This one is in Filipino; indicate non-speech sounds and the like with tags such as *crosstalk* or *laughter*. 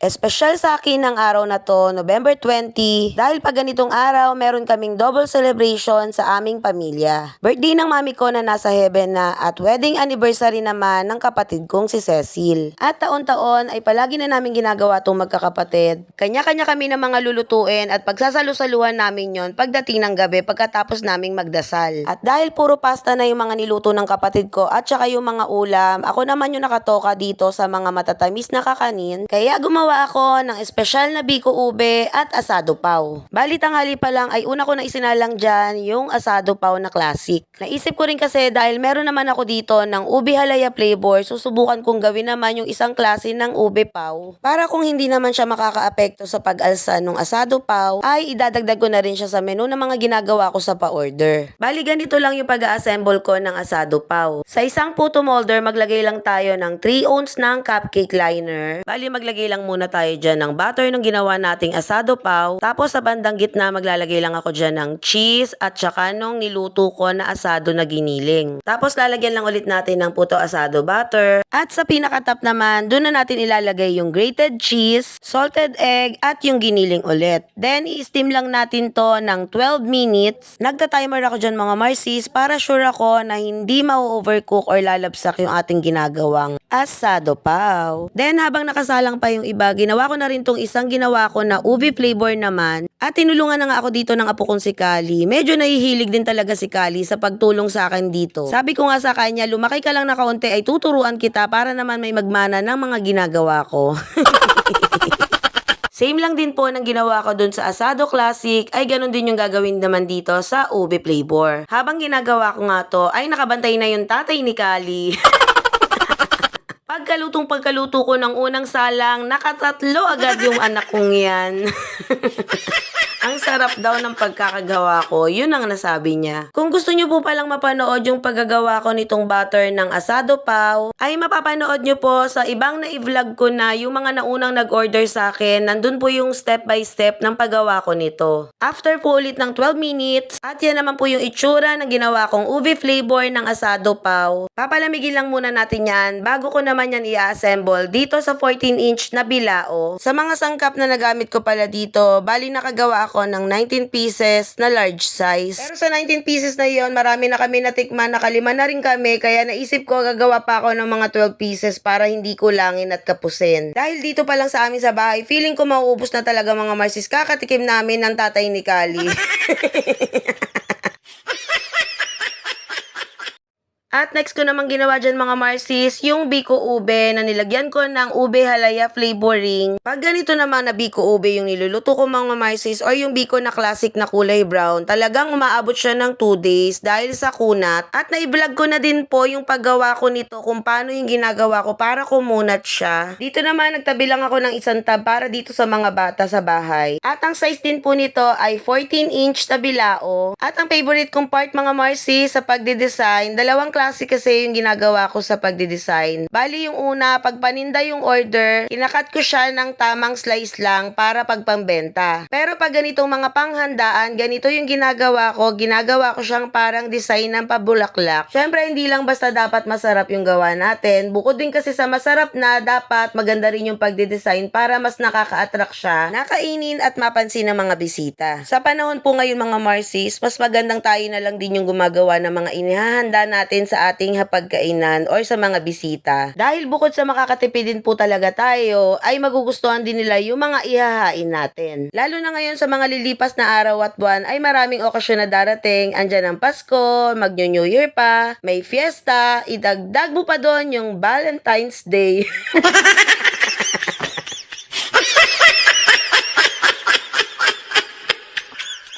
Espesyal sa akin ang araw na to, November 20, dahil pag ganitong araw, meron kaming double celebration sa aming pamilya. Birthday ng mami ko na nasa heaven na at wedding anniversary naman ng kapatid kong si Cecil. At taon-taon ay palagi na namin ginagawa itong magkakapatid. Kanya-kanya kami ng mga lulutuin at pagsasalusaluhan namin yon pagdating ng gabi pagkatapos naming magdasal. At dahil puro pasta na yung mga niluto ng kapatid ko at saka yung mga ulam, ako naman yung nakatoka dito sa mga matatamis na kakanin. Kaya gumawa ako ng espesyal na biko ube at asado paw. Bali tanghali pa lang ay una ko na isinalang dyan yung asado paw na classic. Naisip ko rin kasi dahil meron naman ako dito ng ube halaya flavor, susubukan kong gawin naman yung isang klase ng ube paw. Para kung hindi naman siya makakaapekto sa pag-alsa ng asado paw, ay idadagdag ko na rin siya sa menu ng mga ginagawa ko sa pa-order. Bali ganito lang yung pag-assemble ko ng asado paw. Sa isang puto molder, maglagay lang tayo ng 3 ounce ng cupcake liner. Bali maglagay lang muna tayo dyan ng butter nung ginawa nating asado paw. Tapos sa bandang gitna, maglalagay lang ako dyan ng cheese at saka nung niluto ko na asado na giniling. Tapos lalagyan lang ulit natin ng puto asado butter. At sa pinakatap naman, doon na natin ilalagay yung grated cheese, salted egg, at yung giniling ulit. Then, i-steam lang natin to ng 12 minutes. Nagta-timer ako dyan mga marcies para sure ako na hindi ma-overcook or lalabsak yung ating ginagawang asado paw. Then, habang nakasalang pa yung iba, ginawa ko na rin tong isang ginawa ko na ubi flavor naman. At tinulungan na nga ako dito ng apo kong si Kali. Medyo nahihilig din talaga si Kali sa pagtulong sa akin dito. Sabi ko nga sa kanya, lumaki ka lang na kaunti ay tuturuan kita para naman may magmana ng mga ginagawa ko. *laughs* Same lang din po ng ginawa ko dun sa Asado Classic ay ganun din yung gagawin naman dito sa ube flavor. Habang ginagawa ko nga to ay nakabantay na yung tatay ni Kali. *laughs* Pagkalutong pagkaluto ko ng unang salang, nakatatlo agad yung anak kong yan. *laughs* ang sarap daw ng pagkakagawa ko, yun ang nasabi niya. Kung gusto nyo po palang mapanood yung paggagawa ko nitong butter ng asado paw, ay mapapanood nyo po sa ibang na i-vlog ko na yung mga naunang nag-order sa akin, nandun po yung step by step ng paggawa ko nito. After po ulit ng 12 minutes, at yan naman po yung itsura ng ginawa kong ube flavor ng asado paw. Papalamigin lang muna natin yan bago ko naman yan i-assemble dito sa 14 inch na bilao. Sa mga sangkap na nagamit ko pala dito, bali nakagawa ako ng 19 pieces na large size. Pero sa 19 pieces na yon, marami na kami natikman, nakalima na rin kami, kaya naisip ko gagawa pa ako ng mga 12 pieces para hindi kulangin at kapusin. Dahil dito pa lang sa amin sa bahay, feeling ko mauubos na talaga mga marsis kakatikim namin ng tatay ni Kali. *laughs* At next ko namang ginawa dyan mga Marcis, yung biko ube na nilagyan ko ng ube halaya flavoring. Pag ganito naman na biko ube yung niluluto ko mga Marcis or yung biko na classic na kulay brown, talagang umaabot siya ng 2 days dahil sa kunat. At na-vlog ko na din po yung paggawa ko nito kung paano yung ginagawa ko para kumunat siya. Dito naman nagtabi lang ako ng isang tab para dito sa mga bata sa bahay. At ang size din po nito ay 14 inch na bilao. At ang favorite kong part mga Marcis sa pagde-design, dalawang klase kasi yung ginagawa ko sa pagde-design. Bali yung una, pag paninda yung order, kinakat ko siya ng tamang slice lang para pagpambenta. Pero pag ganitong mga panghandaan, ganito yung ginagawa ko, ginagawa ko siyang parang design ng pabulaklak. Syempre, hindi lang basta dapat masarap yung gawa natin. Bukod din kasi sa masarap na, dapat maganda rin yung pagde-design para mas nakaka-attract siya, nakainin at mapansin ng mga bisita. Sa panahon po ngayon mga Marcis, mas magandang tayo na lang din yung gumagawa ng mga inihahanda natin sa ating hapagkainan or sa mga bisita. Dahil bukod sa makakatipid din po talaga tayo, ay magugustuhan din nila yung mga ihahain natin. Lalo na ngayon sa mga lilipas na araw at buwan ay maraming okasyon na darating. Andyan ang Pasko, mag-New Year pa, may fiesta, idagdag mo pa doon yung Valentine's Day. *laughs*